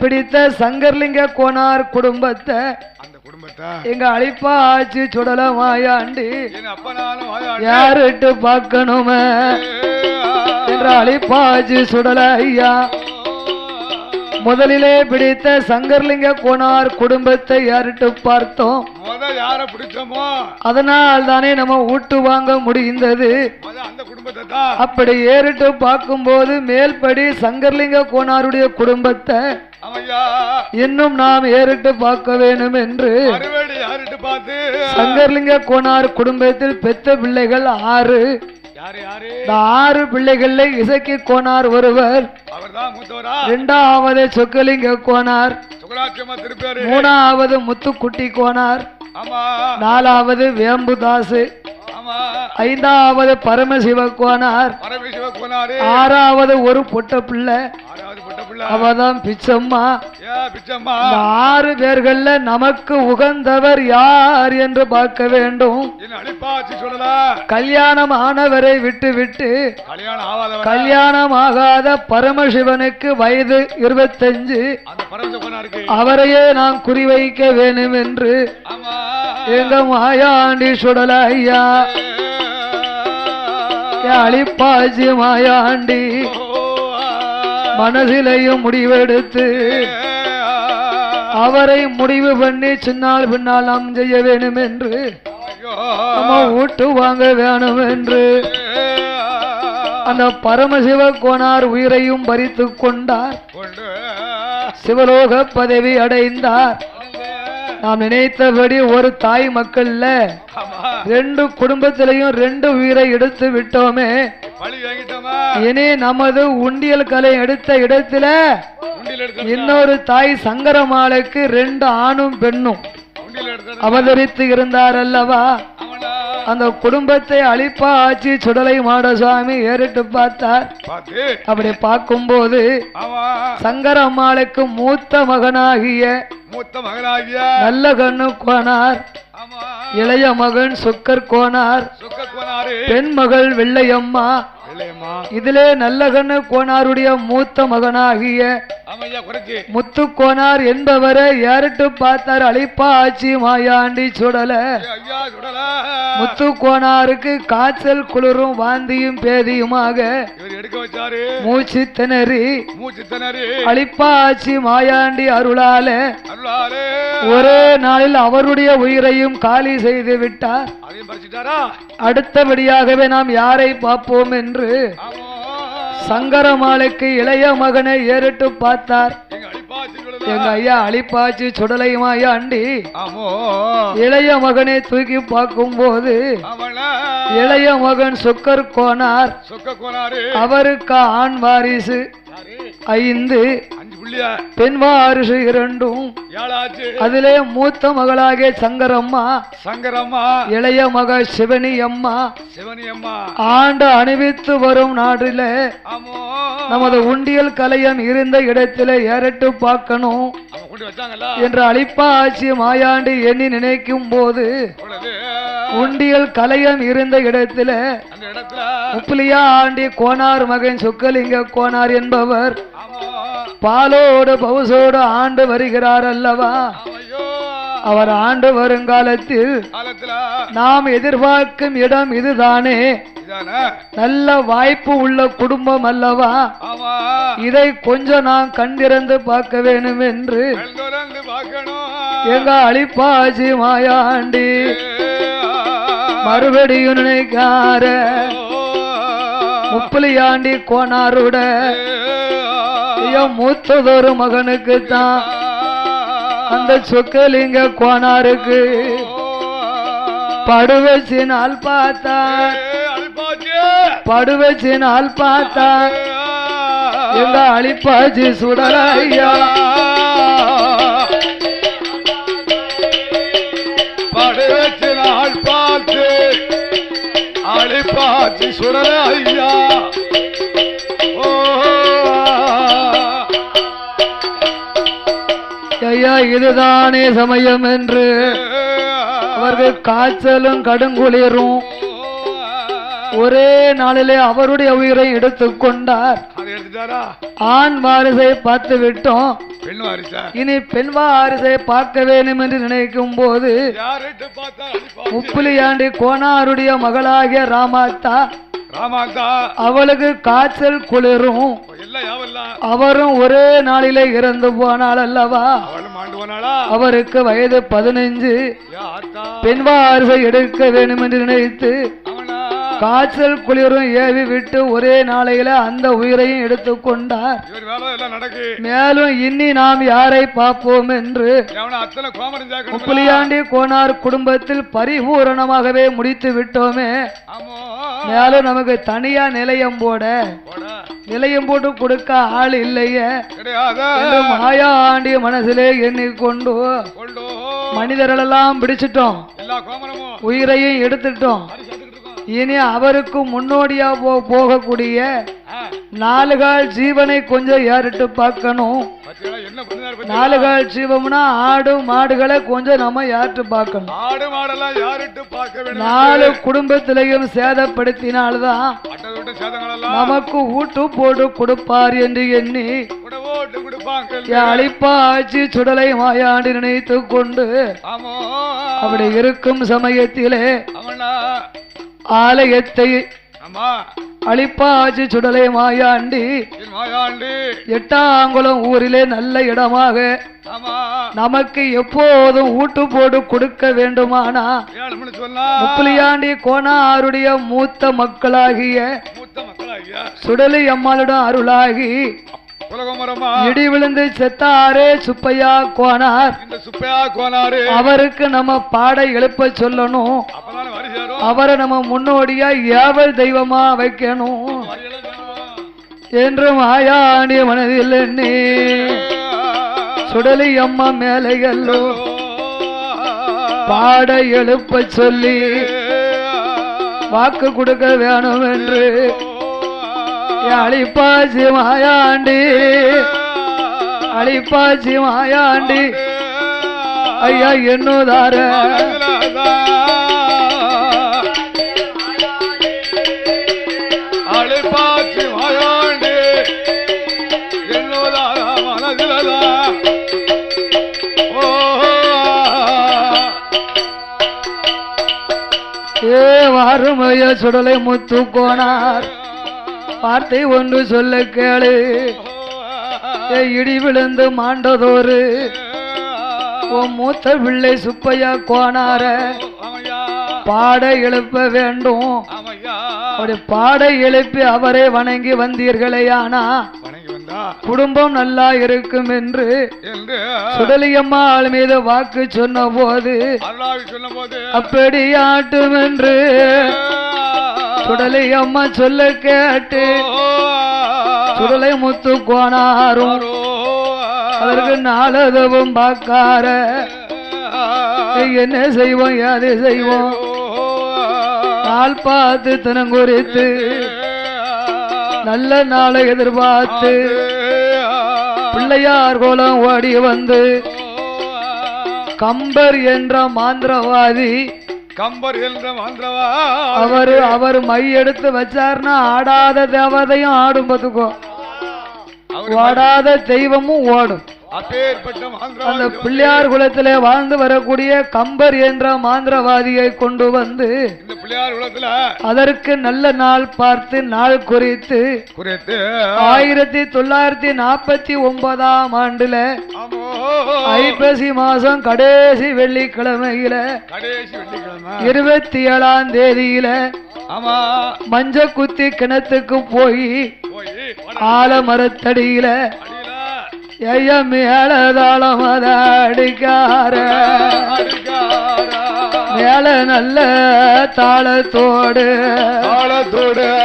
பிடித்த சங்கர்லிங்க கோனார் குடும்பத்தை அந்த குடும்பத்தை? எங்க அழிப்பா ஆச்சு சுடல வாயாடி. யாருட்டு பார்க்கணுமே? என்ற அழிப்பாச்சு சுடல ஐயா. முதலிலே பிடித்த சங்கர்லிங்க கோனார் குடும்பத்தை யாருட்டு பார்த்தோம்? யார பிடிச்சோமோ? அதனால் தானே நம்ம ஊட்டு வாங்க முடிந்தது. அப்படி ஏறிட்டு பார்க்கும்போது மேல்படி சங்கர்லிங்க கோனாருடைய குடும்பத்தை இன்னும் நாம் ஏறிட்டு பார்க்க வேண்டும் என்று சங்கர்லிங்க கோனார் குடும்பத்தில் பெத்த பிள்ளைகள் ஆறு. இந்த ஆறு பிள்ளைகள்ல இசக்கி கோனார் ஒருவர். இரண்டாவது சொக்கலிங்க கோனார். மூணாவது முத்துக்குட்டி கோனார். நாலாவது வேம்புதாசு. ஐந்தாவது பரமசிவ கோனார். ஆறாவது ஒரு பொட்ட பிள்ளை அவதான் பிச்சம்மா. ஆறு பேர்கள்ல நமக்கு உகந்தவர் யார் என்று பார்க்க வேண்டும். கல்யாணம் ஆனவரை விட்டு விட்டு கல்யாணம் ஆகாத பரமசிவனுக்கு வயது இருபத்தஞ்சு. அவரையே நாம் குறிவைக்க வேண்டும் என்று எங்க மாயாண்டி சுடல ஐயா. ஏ. அழிப்பாச்சி மாயாண்டி. மனதிலையும் முடிவெடுத்து அவரை முடிவு பண்ணி சின்னால் பின்னால் நாம் செய்ய வேண்டும் என்று நம்ம ஊட்டு வாங்க வேணும் என்று அந்த பரமசிவ கோனார் உயிரையும் பறித்து கொண்டார். கொண்டு சிவலோக பதவி அடைந்தார். நாம் நினைத்தபடி ஒரு தாய் மக்கள்ல ரெண்டு குடும்பத்திலையும் ரெண்டு உயிரை எடுத்து விட்டோமே. இனி நமது உண்டியல் கலை எடுத்த இடத்துல இன்னொரு தாய் சங்கரமாலைக்கு ரெண்டு ஆணும் பெண்ணும். அவதரித்து இருந்தார் அல்லவா? அந்த குடும்பத்தை அழிப்பா ஆட்சி சுடலை மாடசாமி ஏறிட்டு பார்த்தார். பார்த்து. அப்படி பார்க்கும்போது ஆமா. சங்கரம்மாளுக்கு மூத்த மகனாகிய மூத்த மகனாகிய நல்ல கண்ணு கோனார் இளைய மகன் சுக்கர் கோனார் பெண் மகள் வெள்ளையம்மா. இதிலே நல்ல கண்ணு கோனாருடைய மூத்த மகனாகிய முத்து கோனார் என்பவரை ஏறிட்டு பார்த்தார். அழிப்பா ஆட்சி மாயாண்டி சுடல. முத்து கோனாருக்கு காய்ச்சல் குளிரும் வாந்தியும் பேதியுமாக மூச்சு திணறி மூச்சு திணறி. அழிப்பா ஆட்சி மாயாண்டி அருளால. ஒரே நாளில் அவருடைய உயிரையும் காலி செய்து விட்டார். அடுத்தபடியாகவே நாம் யாரை பார்ப்போம் என்று சங்கரமாலைக்கு இளைய மகனை ஏறிட்டு பார்த்தார். எங்க ஐயா அழிப்பாச்சு சுடலையுமாயா அண்டி. ஆமோ. இளைய மகனை தூக்கி பார்க்கும்போது ஆமால இளைய மகன் சுக்கர் கோனார். அவருக்கு ஆண் வாரிசு. ஐந்து அஞ்சு புள்ளிய? பெண் வாரிசு இரண்டும் அதிலே மூத்த மகளாகிய சங்கரம்மா சங்கரம்மா. இளைய மக சிவனி அம்மா சிவனி அம்மா ஆண்டு அணிவித்து வரும் நாட்டில நமது உண்டியல் கலையம் இருந்த இடத்திலே ஏறிட்டு பார்க்கணும் என்று அழிப்பா ஆட்சி மாயாண்டி எண்ணி நினைக்கும் போது உண்டியல் கலையம் இருந்த இடத்துல முப்புலியா ஆண்டி கோனார் மகன் சொக்கலிங்க கோனார் என்பவர் பாலோடு பவுசோடு ஆண்டு வருகிறார் அல்லவா? அவர் ஆண்டு வருங்காலத்தில் காலத்துல நாம் எதிர்பார்க்கும் இடம் இதுதானே. நல்ல வாய்ப்பு உள்ள குடும்பம் அல்லவா? இதை கொஞ்சம் நாம் கண்டிருந்து பார்க்க வேண்டும் என்று எங்க அழிப்பாச்சி மாயாண்டி மறுபடியும் நினைக்கார முப்புலியாண்டி கோனாருட ஐயோ, மூத்ததொரு மகனுக்கு தான் அந்த சொக்கலிங்க கோனாருக்கு படுவச்சினால் பார்த்தார் படுவச்சினால் பார்த்தார் எங்க அழிப்பாச்சி சுடலையா? படுவச்சினால் பார்த்து அழிப்பாச்சு சுடல ஐயா இதுதானே சமயம் என்று. அவர்கள் காய்ச்சலும் கடுங்குளிரும். ஒரே நாளிலே அவருடைய உயிரை எடுத்துக்கொண்டார் ஆண் வாரிசை பார்த்து விட்டோம். இனி பெண் வாரிசை பார்க்க வேண்டும் என்று நினைக்கும் போது. முப்புலியாண்டி கோனாருடைய மகளாகிய ராமாத்தா அவளுக்கு காய்ச்சல் குளிரும். அவரும் ஒரே நாளிலே இறந்து போனாள் அல்லவா? அவருக்கு வயது பதினைஞ்சு. யா ஆத்தா பெண் வாரிசை எடுக்க வேண்டும் என்று நினைத்து காய்ச்சல் குளிரும் ஏவி விட்டு ஒரே நாளையில அந்த உயிரையும் எடுத்துக்கொண்டார் மேலும் இன்னி நாம் யாரை பார்ப்போம் என்று முப்புலியாண்டி கோனார் குடும்பத்தில் பரிபூரணமாகவே முடித்து விட்டோமே. மேலும் நமக்கு தனியா நிலையம் போட நிலையம் போட்டு கொடுக்க ஆள் இல்லையே. என்று மாயாண்டி மனசிலே எண்ணிக்கொண்டு கொண்டோ மனிதர்களெல்லாம் பிடிச்சிட்டோம். உயிரையும் எடுத்துட்டோம். இனி அவருக்கு முன்னோடியா போ- போகக்கூடிய ஆ, நாலு கால் ஜீவனை கொஞ்சம் ஏறிட்டு பார்க்கணும். பாத்தீங்களா என்ன பண்ணுறாரு பாத்தீங்களா? நாலு கால் ஜீவம்னா ஆடு மாடுகளை கொஞ்சம் நம்ம யார்ட்டு பார்க்கணும். நாலு குடும்பத்திலையும் சேதப்படுத்தினால்தான் நமக்கு ஊட்டு போட்டு கொடுப்பார் என்று எண்ணி அழிப்பாச்சி சுடலை மாயாண்டி நினைத்து கொண்டு அப்படி இருக்கும் சமயத்திலே ஆலயத்தை அழிப்பாச்சி சுடலை மாயாண்டி. எட்டாங்குளம் ஊரிலே நல்ல இடமாக. நமக்கு எப்போதும் ஊட்டு போட்டு கொடுக்க வேண்டுமானா. முப்புலியாண்டி கோனாருடைய மூத்த மக்களாகிய சுடலி அம்மாளிடம் அருளாகி. இடி விழுந்து செத்தாரே சுப்பையா கோனார். இந்த சுப்பையா கோனாரு. அவருக்கு நம்ம பாட எழுப்ப சொல்லணும். அவரை நம்ம முன்னோடியா ஏவல் தெய்வமா வைக்கணும்? என்று மாயாண்டி மனதில் எண்ணி சுடலி அம்மா மேலையல்லோ பாட எழுப்ப சொல்லி வாக்கு கொடுக்க வேணும் என்று. அழிப்பாச்சி மாயாண்டி அழிப்பாச்சி மாயாண்டி ஐயா எண்ணுதார வாருமைய சுடலை முத்து கோனார். வார்த்தை ஒன்று சொல்ல கேளு. இடி விழுந்து மாண்டதோரு உன் மூத்த பிள்ளை சுப்பையா கோனார. பாட எழுப்ப வேண்டும். அப்படி பாட எழுப்பி அவரை வணங்கி வந்தீர்களே ஆனா குடும்பம் நல்லா இருக்கும் என்று என்று சுடலியம்மாள் மீது வாக்கு சொன்ன போது அப்படி ஆட்டும் என்று சுடலியம்மா சொல்ல கேட்டு சுடலை முத்து கோனாரும் அதற்கு நாளதவும் பார்க்கார. என்ன செய்வோம் ஏது செய்வோம்? நாள் பார்த்து தினம் குறித்து நல்ல நாளை எதிர்பார்த்து பிள்ளையார் கோலம் ஓடி வந்து கம்பர் என்ற மாந்திரவாதி கம்பர் என்ற மந்திரவா அவர் அவர் மை எடுத்து வச்சாருன்னா ஆடாத தேவதையும் ஆடும் பார்த்துக்கோ. அவர் ஓடாத தெய்வமும் ஓடும். அந்த பிள்ளையார் குலத்திலே வாழ்ந்து வரக்கூடிய கம்பர் என்ற மாந்திரவாதியை கொண்டு வந்து அதற்கு நல்ல நாள் பார்த்து நாள் குறித்து ஆயிரத்தி தொள்ளாயிரத்தி நாற்பத்தி ஒன்பதாம் ஆண்டுல ஐப்பசி மாசம் கடைசி வெள்ளிக்கிழமையில கடைசி வெள்ளிக்கிழமை. இருபத்தி ஏழாம் தேதியில மஞ்ச குத்தி கிணத்துக்கு போய் ஆலமரத்தடியில ஐயா மேலதாளம் அத அடிக்கார. மேல நல்ல தாளத்தோடு. தாளத்தோடு.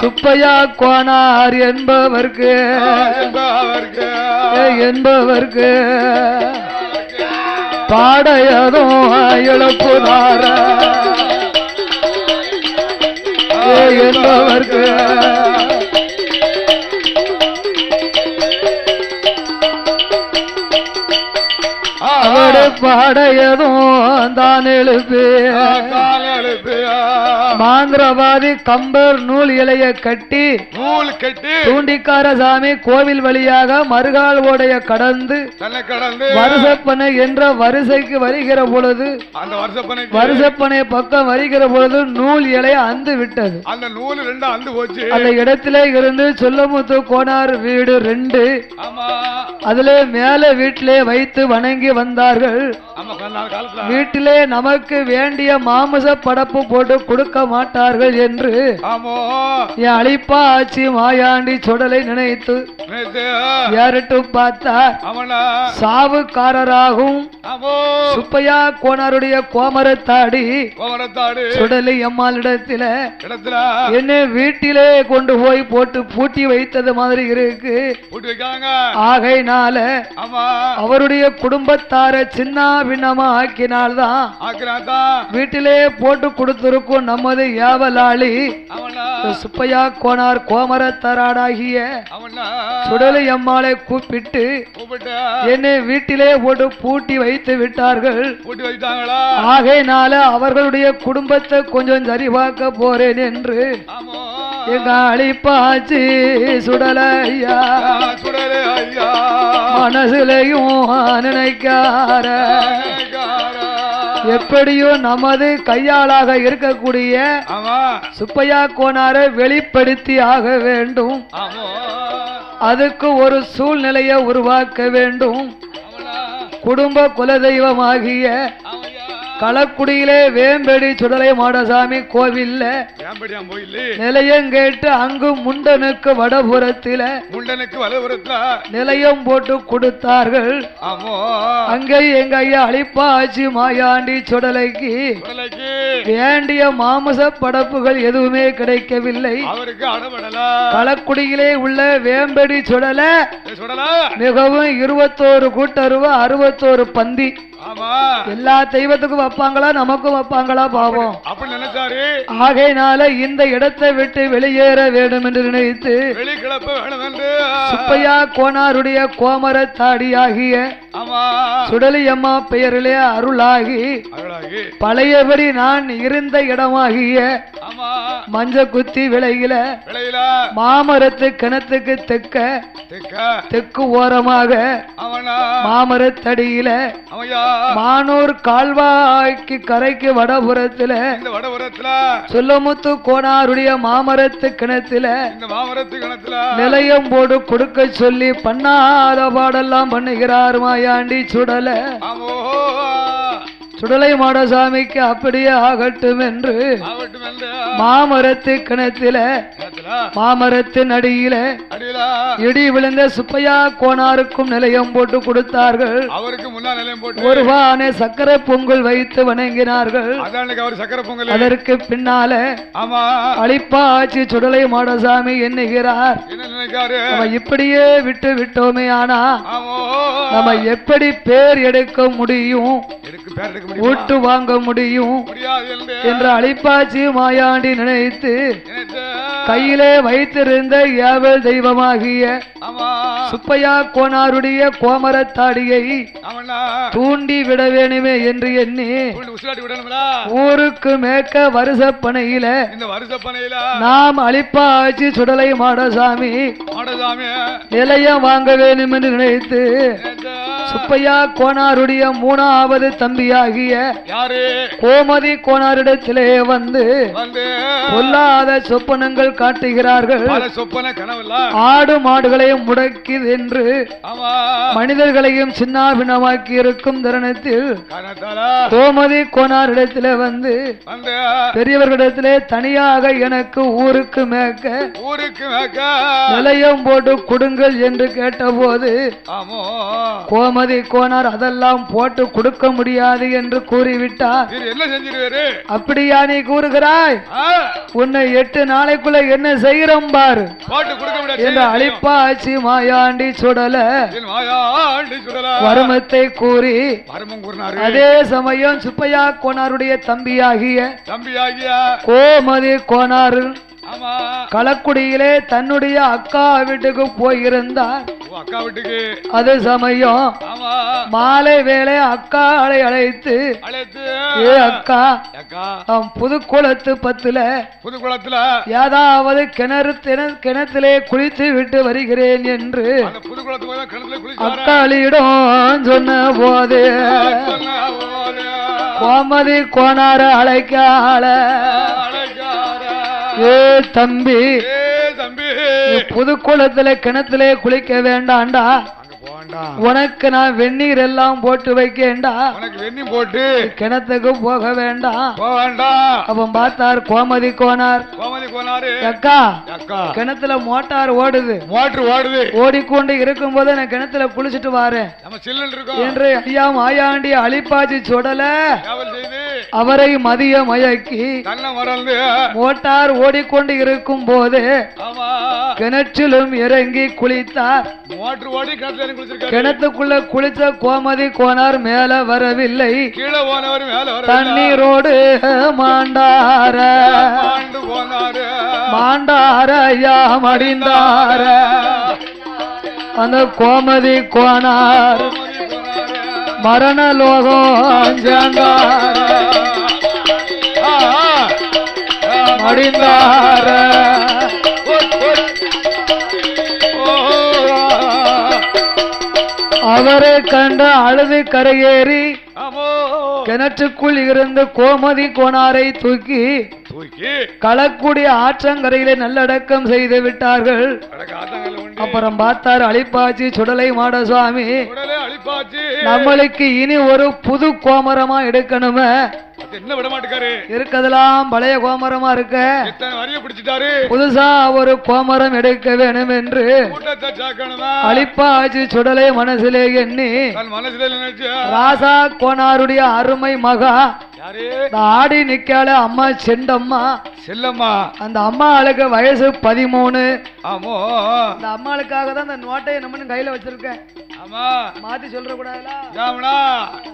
சுப்பையா கோனார் என்பவர்க்கு. என்பவர்க்கு. என்பவர்க்கு. பாடையதும் இழப்புதார. என்பவர்க்கு. பாடையதும் தான் எழுப்பி மாந்திரவாதி கம்பர் நூல் இலைய கட்டி நூல் கட்டி தூண்டிக்கார சாமி கோவில் வழியாக மறுகால் ஓடைய கடந்து வருஷப்பனை என்ற வரிசைக்கு வருகிற பொழுது வருஷப்பனை பக்கம் வருகிற பொழுது நூல் இலை அந்து விட்டது. அந்த நூல் ரெண்டும் அந்து போச்சு. அந்த இடத்திலே இருந்து சொல்லமுத்து கோனார் வீடு ரெண்டு. அதிலே மேல வீட்டிலே வைத்து வணங்கி வந்தார்கள். வீட்டிலே நமக்கு வேண்டிய மாமிச படப்பு போட்டு கொடுக்க மாட்டார்கள் என்று ஆமோ. என் அழிப்பா ஆச்சி மாயாண்டி சுடலை நினைத்து ஏறிட்டு பார்த்தார் சாவுக்காரராகும் சுப்பையா கோனாருடைய கோமரத்தாடி சுடலை இடத்துல என்ன வீட்டிலே கொண்டு போய் போட்டு பூட்டி வைத்தது மாதிரி இருக்கு. ஆகையினால அவருடைய குடும்பத்தார சின்ன பின்னமா ஆக்கினால்தான். வீட்டிலே போட்டு கொடுத்திருக்கும் நமது ஏவலாளி சுப்பையா கோனார் கோமரத்தராடாகிய அவனா சுடலை அம்மாளை கூப்பிட்டு என்னை வீட்டிலே போட்டு பூட்டி வைத்து விட்டார்கள். போட்டு ஆகையினால அவர்களுடைய குடும்பத்தை கொஞ்சம் சரிபார்க்க போறேன் என்று எங்க அழிப்பாச்சி சுடலையா மனசுலையும் நினைக்கார எப்படியோ நமது கையாளாக இருக்கக்கூடிய சுப்பையா கோனாரை வெளிப்படுத்தி ஆக வேண்டும். அதுக்கு ஒரு சூழ்நிலையை உருவாக்க வேண்டும். குடும்ப குலதெய்வமாகிய களக்குடியிலே வேம்படி சுடலை மாடசாமி கோவில்ல நிலையம் கேட்டு அங்கு முண்டனுக்கு வடபுறத்தில முண்டனுக்கு வலுபுறத்துல நிலையம் போட்டு கொடுத்தார்கள். அங்கே எங்க ஐயா அழிப்பாச்சி மாயாண்டி சுடலைக்கு வேண்டிய மாமிச படப்புகள் எதுவுமே கிடைக்கவில்லை. களக்குடியிலே உள்ள வேம்படி சுடல? மிகவும் இருபத்தோரு கூட்டருவ அறுபத்தோரு பந்தி. எல்லா தெய்வத்துக்கும் வைப்பாங்களா நமக்கும் வைப்பாங்களா பாவம். அப்படி நினைச்சாரு. ஆகையினால இந்த இடத்தை விட்டு வெளியேற வேண்டும் என்று நினைத்து சுப்பையா கோனாருடைய கோமர தாடியாகிய ஆமா. சுடலி அம்மா பெயரிலே அருளாகி பழையபடி நான் இருந்த இடமாகிய மஞ்ச குத்தி விலையில மாமரத்து கிணத்துக்கு தெக்க திக்க. தெற்கு ஓரமாக மாமரத்தடியில மானூர் கால்வாய்க்கு கரைக்கு வடபுறத்துல சொல்லமுத்து கோனாருடைய மாமரத்து கிணத்துல இந்த மாமரத்து கணத்துல. நிலையம் போடு கொடுக்க சொல்லி பண்ணாத பாடெல்லாம் பண்ணுகிறார் மாயாண்டி சுடல. சுடலை மாடசாமிக்கு அப்படியே ஆகட்டும் என்று மாமரத்து கிணத்தில மாமரத்தின் அடியில. இடி விழுந்த சுப்பையா கோனாருக்கும் நிலையம் போட்டு கொடுத்தார்கள். அவருக்கு முன்னா நிலையம் போட்டு. ஒரு பானை சக்கரை பொங்கல் வைத்து வணங்கினார்கள். அதற்கு பின்னால ஆமா. அழிப்பா ஆட்சி சுடலை மாடசாமி எண்ணுகிறார். நம்ம இப்படியே விட்டு விட்டோமே ஆனா நம்ம எப்படி பேர் எடுக்க முடியும்? ஓட்டு வாங்க முடியும் என்று அழிப்பாச்சி மாயாண்டி நினைத்து கையிலே வைத்திருந்த ஏவல் தெய்வமாகிய சுப்பையா கோனாருடைய கோமரத்தாடியை தூண்டி விட வேணுமே என்று எண்ணி ஊருக்கு மேற்க வருஷ பனையில நாம் அழிப்பாச்சி சுடலை மாடசாமி. நிலையம் வாங்க வேண்டும் என்று நினைத்து. சுப்பையா கோனாருடைய மூணாவது தம்பியாகிய கோமதி கோனாரிடத்திலே வந்து பொல்லாத சொப்பனங்கள் காட்டுகிறார்கள். ஆடு மாடுகளையும் முடக்கி என்று மனிதர்களையும் சின்னாபின்னமாக்கி இருக்கும் தருணத்தில் கோமதி கோனாரிடத்திலே வந்து பெரியவர்களிடத்திலே தனியாக எனக்கு ஊருக்கு மேற்க ஊருக்கு மேக்க. நிலையம் போட்டு கொடுங்கள் என்று கேட்டபோது ஆமோ. கோமதி கோனார் அதெல்லாம் போட்டு கொடுக்க முடியாது என்று கூறிவிட்டார். அப்படியா நீ கூறுகிறாய்? உன்னை எட்டு நாளைக்குள்ள என்ன செய்கிறோம் பாரு. என்று அழிப்பாச்சி மாயாண்டி சுடல. வருமத்தை கூறி அதே சமயம் சுப்பையா கோனாருடைய தம்பியாகிய தம்பி ஆகிய கோமதி கோனார் ஆமா. களக்குடியிலே தன்னுடைய அக்கா வீட்டுக்கு போயிருந்தார். அக்கா வீட்டுக்கு அது சமயம் மாலை வேளை அக்காளை அழைத்து அழைத்து ஏ அக்கா புதுக்குளத்து பத்துல புது குளத்துல ஏதாவது கிணறு கிணத்திலே குளித்து விட்டு வருகிறேன் என்று. அக்காளியிடம் சொன்ன போது கோமதி கோணார அழைக்கால அழைக்கார. ஏ தம்பி தம்பி. புதுக்குளத்துல கிணத்திலே குளிக்க போண்டா உனக்கு நான் வெந்நீர் எல்லாம் போட்டு வைக்கேண்டா. உனக்கு போட்டு. கிணத்துக்கு போக வேண்டாம் அப்ப பார்த்தார் கோமதி கோனார். கோமதி அக்கா அக்கா. கிணத்துல மோட்டார் ஓடுது. மோட்டர் ஓடுது. ஓடிக்கொண்டு இருக்கும்போது நான் கிணத்துல குளிச்சுட்டு வாரேன். இருக்கோம். என்று ஐயா மாயாண்டி அழிப்பாச்சி சுடல. அவரை மதிய மயக்கி மோட்டார் ஓடிக்கொண்டு இருக்கும் போது கிணற்றிலும் இறங்கி குளித்தார். கிணத்துக்குள்ள குளிச்ச கோமதி கோனார் மேல வரவில்லை. தண்ணீரோடு மாண்டார. மாண்டார மடிந்தார அந்த கோமதி கோனார் மரண. ஆ, மடிந்தார அவரை கண்ட அழுது கரையேறி. கிணற்றுக்குள் இருந்த கோமதி கோனாரை தூக்கி தூக்கி களக்குடி ஆற்றங்கரையிலே நல்லடக்கம் செய்து விட்டார்கள். அப்புறம் பார்த்தார் அழிப்பாச்சி சுடலை மாடசுவாமி நம்மளுக்கு இனி ஒரு புது கோமரமா எடுக்கணுமே. என்ன விட மாட்டுக்காரு இருக்கதெல்லாம் பழைய கோமரமா இருக்க. வரிய பிடிச்சிட்டாரு? புதுசா ஒரு கோமரம் எடுக்க வேணும் என்று அழிப்பாச்சி சுடலை மனசிலே எண்ணி. ராசா கோனாருடைய அருமை மகா. ஆடி நிக்கால அம்மா செண்டம்மா. செல்லம்மா. அந்த அம்மாளுக்கு வயசு பதிமூணு. ஆமோ. அந்த அம்மாளுக்காக தான் அந்த நோட்டையை நம்ம கையில வச்சிருக்கேன். ஆமா. மாத்தி சொல்ற கூடாதுல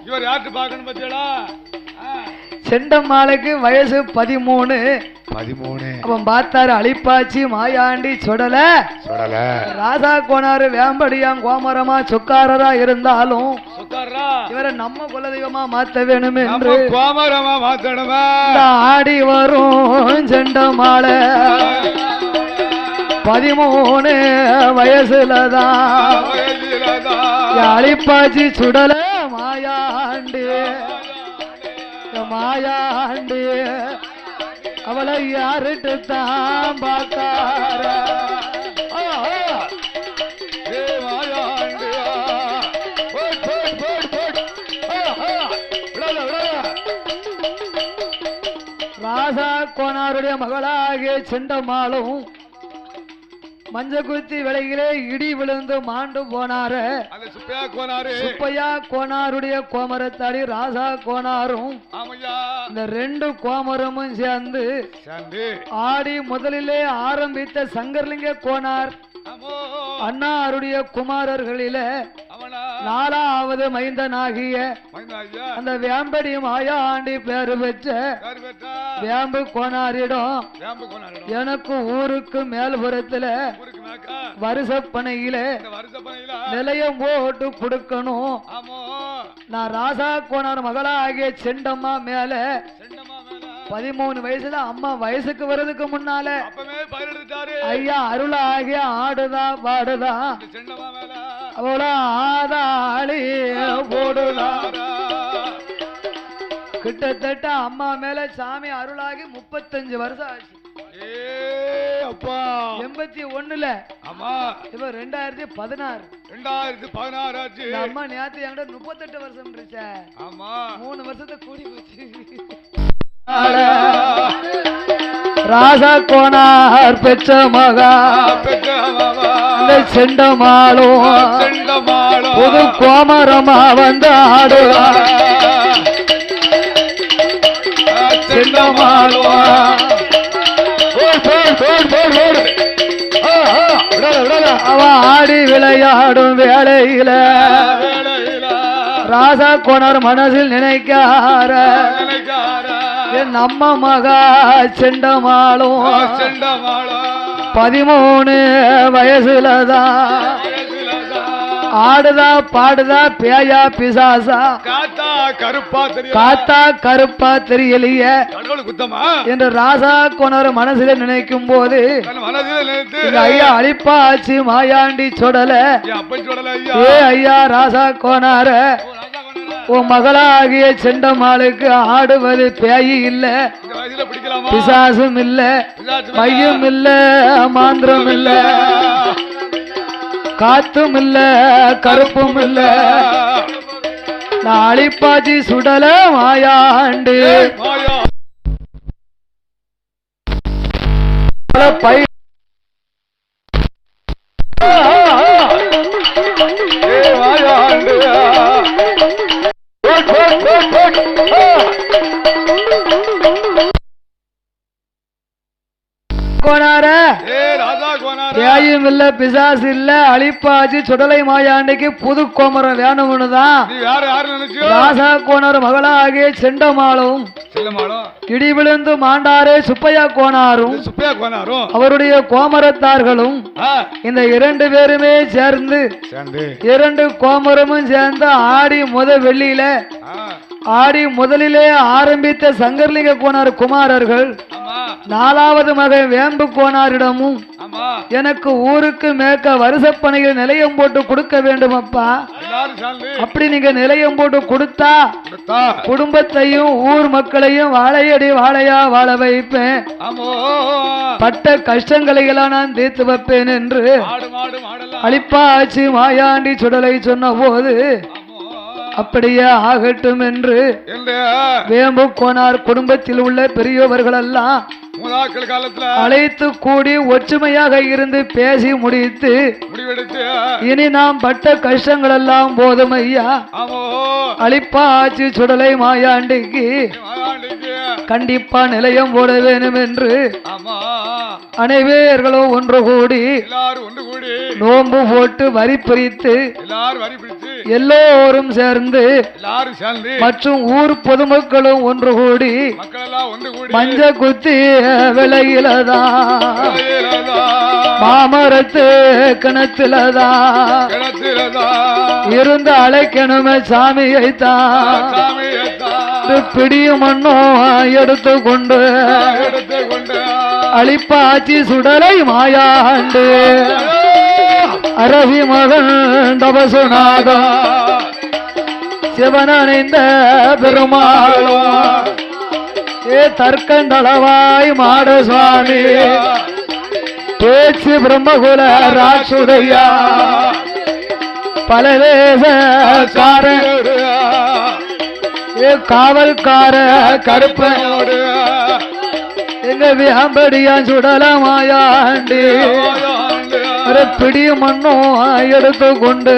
இவர் யார்கிட்ட பார்க்கணும் பத்தியடா செண்டம்மாளுக்கு வயசு பதிமூணு. பதிமூணு. அவன் பார்த்தாரு அழிப்பாச்சி மாயாண்டி சுடல. சொல்லல ராசா கோனாரு வேம்படியாம் கோமரமா சொக்காரரா இருந்தாலும் இவரை நம்ம குலதெய்வமா மாத்த வேணும் என்று நம்ம கோமரமா மாத்தணுமா? ஆடி வரும் செண்டமாலை பதிமூணு வயசுலதான் அழிப்பாச்சி சுடல மாயாண்டி மாயாண்டி அவளை யாருட்டு தான் பார்த்தார? ராசா கோனாருடைய மகளாகிய செண்டமாலும் மஞ்ச குத்தி விலையிலே இடி விழுந்து மாண்டு போனாரு. சுப்பையா கோனாரு சுப்பையா கோனாருடைய கோமரத்தாடி ராசா கோனாரும் இந்த ரெண்டு கோமரமும் சேர்ந்து. ஆடி முதலிலே ஆரம்பித்த சங்கர்லிங்க கோனார். ஆமோ. அண்ணாருடைய குமாரர்களில நாலாவது மைந்தனாகிய அந்த வேம்படி மாயாண்டி பேரு பெற்ற யாரு பெற்றா வேம்பு கோனாரிடம் எனக்கு ஊருக்கு மேல்புறத்துல வருஷப்பனையில நிலையம் போட்டு கொடுக்கணும். நான் ராசா கோனார் மகளாகிய செண்டம்மா மேல பதிமூணு வயசுல அம்மா வயசுக்கு வர்றதுக்கு முன்னால ஐயா அருளாகிய ஆடுதா பாடுதா அவள ஆதாளி போடுதா. கிட்டத்தட்ட அம்மா மேல சாமி அருளாகி முப்பத்தஞ்சு வருஷம் ஆச்சு. எண்பத்தி ஒண்ணுல. ஆமா. இப்ப ரெண்டாயிரத்தி பதினாறு. ரெண்டாயிரத்தி பதினாறு ஆச்சு. அம்மா நேத்து என்கிட்ட முப்பத்தெட்டு வருஷம் இருந்துச்சே ஆமா. மூணு வருஷத்தை கூடி போச்சு. ராசா கோனார் பெற்ற மகா செண்டமாளம் புது கோமரமா வந்து ஆடுவா. செண்டமாளம். அவ ஆடி விளையாடும் வேலையில ராசா கோனார் மனசில் நினைக்கார. நம்ம மகா செண்டமாளும் செண்டமாளா. பதிமூணு வயசுலதான் ஆடுதா பாடுதா பேயா பிசாசா. காத்தா கருப்பா தெரியலையே. என்று ராசா கொணர் மனசுல நினைக்கும் போது ஐயா அழிப்பாச்சு மாயாண்டி சுடல. ஏ ஐயா ராசா கோனார உன் மகளாகிய செண்டமாளுக்கு ஆடுவது பேய் இல்ல. பிசாசும் இல்ல. பிசாசு மையம் இல்ல. மாந்திரம் இல்ல. காத்தும் இல்ல. கருப்பும் இல்ல. நான் அழிப்பாச்சி சுடல மாயாண்டு. பை பேயும் இல்ல பிசாசு இல்ல அழிப்பாச்சி சுடலை மாயாண்டிக்கு புது கோமரம் வேணும்னு தான் ராசா கோனார் மகளாகிய செண்டமாளும் இடி விழுந்து மாண்டாரே சுப்பையா கோனாரும் அவருடைய கோமரத்தார்களும் இந்த இரண்டு பேருமே சேர்ந்து இரண்டு கோமரமும் சேர்ந்து ஆடி முத வெள்ளியில ஆடி முதலிலே ஆரம்பித்த சங்கர்லிங்க கோனார் குமாரர்கள் நாலாவது மகன் வேம்பு கோனாரிடமும் ஆமா எனக்கு ஊருக்கு மேற்க வருஷப்பணியில் நிலையம் போட்டு கொடுக்க வேண்டும் அப்பா அப்படி நீங்க நிலையம் போட்டு கொடுத்தா குடும்பத்தையும் ஊர் மக்களையும் வாழையடி வாழையா வாழ வைப்பேன். பட்ட கஷ்டங்களை எல்லாம் நான் தீர்த்து வைப்பேன் என்று அழிப்பாச்சி மாயாண்டி சுடலை சொன்ன போது அப்படியே ஆகட்டும் என்று வேம்பு கோனார் குடும்பத்தில் உள்ள பெரியவர்கள் எல்லாம் மூதாக்கள் காலத்துல அழைத்து கூடி ஒற்றுமையாக இருந்து பேசி முடித்து முடிவெடுத்து இனி நாம் பட்ட கஷ்டங்கள் எல்லாம் போதும் ஐயா. அழிப்பாச்சி சுடலை மாயாண்டிக்கு. கண்டிப்பா நிலையம் போட வேணும் என்று அனைவர்களும் ஒன்று கூடி எல்லாரும் ஒன்று கூடி நோன்பு போட்டு வரி பிரித்து எல்லாரும் சேர்ந்து மற்றும் ஊர் பொதுமக்களும் ஒன்று கூடி மஞ்ச குத்தி மலையிலதான், மாமரத்து கிணத்திலதா? இருந்து அழைக்கணுமே சாமியை தான் சாமியத்தான் பிடியும் மண்ணும் எடுத்து கொண்டு அழிப்பாச்சி சுடலை மாயாண்டு. அரவி மகன் தபசுநாதா. சிவனணைந்த பெருமாளும். ஏ தற்கண்டளவாய் மாட சுவாமி. பேச்சு பிரம்மகுல ராட்சுதையா. பலவேசக்கார ஏ காவல்கார கருப்பன் எங்க வியாம்படியா சுடலமாயாண்டி பிடி மண்ணும் எடுத்து கொண்டு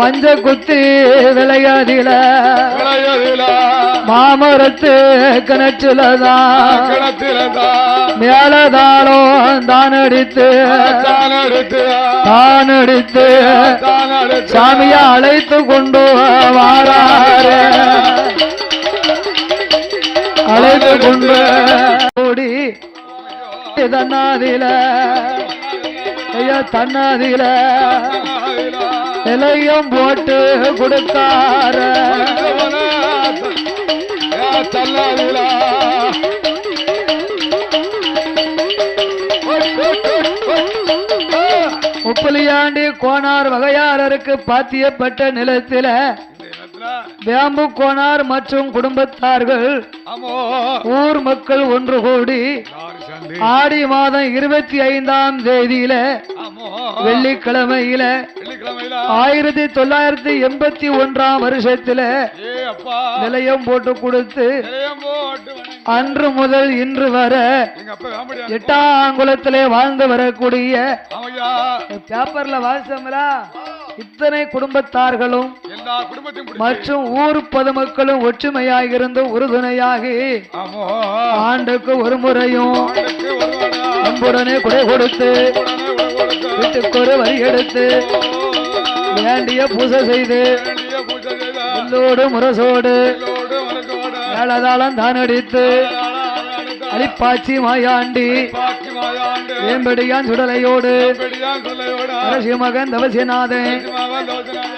மஞ்ச குத்தி விளையாதில. மாமரத்து கிணற்றுலதான் மேலதாளம் தான் அடித்து தான் அடித்து சாமியை அழைத்து கொண்டு வாராரு. அழைத்து கொண்டு ஓடி தன்னாதில. ஐயா தன்னாதில. நிலையம் போட்டு கொடுத்தார. முப்பலியாண்டி கோனார் வகையாரருக்கு பாத்தியப்பட்ட நிலத்தில வேம்பு கோனார் மற்றும் குடும்பத்தார்கள் ஊர் மக்கள் ஒன்று கூடி ஆடி மாதம் இருபத்தி ஐந்தாம் தேதியில வெள்ளிக்கிழமையில ஆயிரத்தி தொள்ளாயிரத்தி எண்பத்தி ஒன்றாம் வருஷத்துல நிலையம் போட்டு கொடுத்து. அன்று முதல் இன்று வர எட்டாங்குளத்திலே வாழ்ந்து வரக்கூடிய பேப்பர்ல வாசிச்சோம்ல? இத்தனை குடும்பத்தார்களும். மற்றும் ஊர் பொதுமக்களும் ஒற்றுமையாக இருந்து உறுதுணையாகி ஆண்டுக்கு ஒரு முறையும் அன்புடனே குடை கொடுத்து உடனே வரி எடுத்து வேண்டிய பூஜை செய்து வேண்டிய எல்லோடு முரசோடு எல்லோடு மேலதாளம் தான் அடித்து அலிப்பாச்சி மாயாண்டி வேம்படியான் சுடலையோடு அரசி மகன் தவசிநாதன்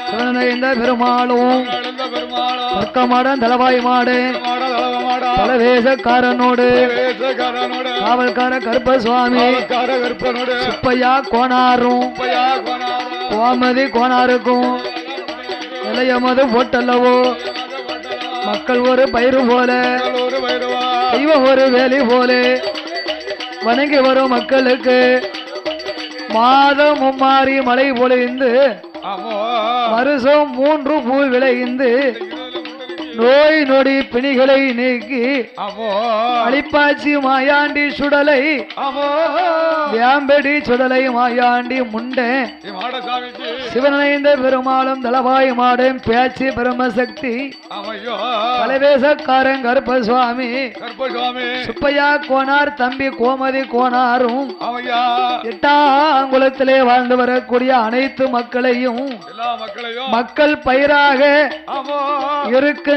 சிவனந்த பெருமாளும் பக்கமாடன் தலவாய் மாடு பலவேசக்காரனோடு காவல்கார கருப்பசுவாமி. சுப்பையா கோனாரும். கோமதி கோனாருக்கும். இளையமது போட்டல்லவோ. மக்கள் ஒரு பயிறு போல. தெய்வம் ஒரு வேலி போல. வணங்கி வரும் மக்களுக்கு. மாதம் மும்மாறி மழை பொழிந்து வருஷம் மூன்று பூ விளைந்து. நோய் நொடி பிணிகளை நீக்கி அழிப்பாச்சி மாயாண்டி சுடலை. வேம்படி சுடலை மாயாண்டி முண்டை. சிவனைந்த பெருமாளும் தலவாய் மாடும் பேச்சு பிரம்மசக்தி. தலைவேசக்காரன் கருப்பசுவாமி. கருப்பசுவாமி. சுப்பையா கோனார் தம்பி கோமதி கோனாரும். எட்டாங்குளத்திலே வாழ்ந்து வரக்கூடிய அனைத்து மக்களையும் மக்கள் பயிராக ஆமோ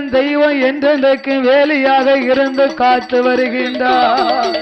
என் தெய்வம் என்றென்றைக்கும் வேலையாக இருந்து காத்து வருகின்றார்.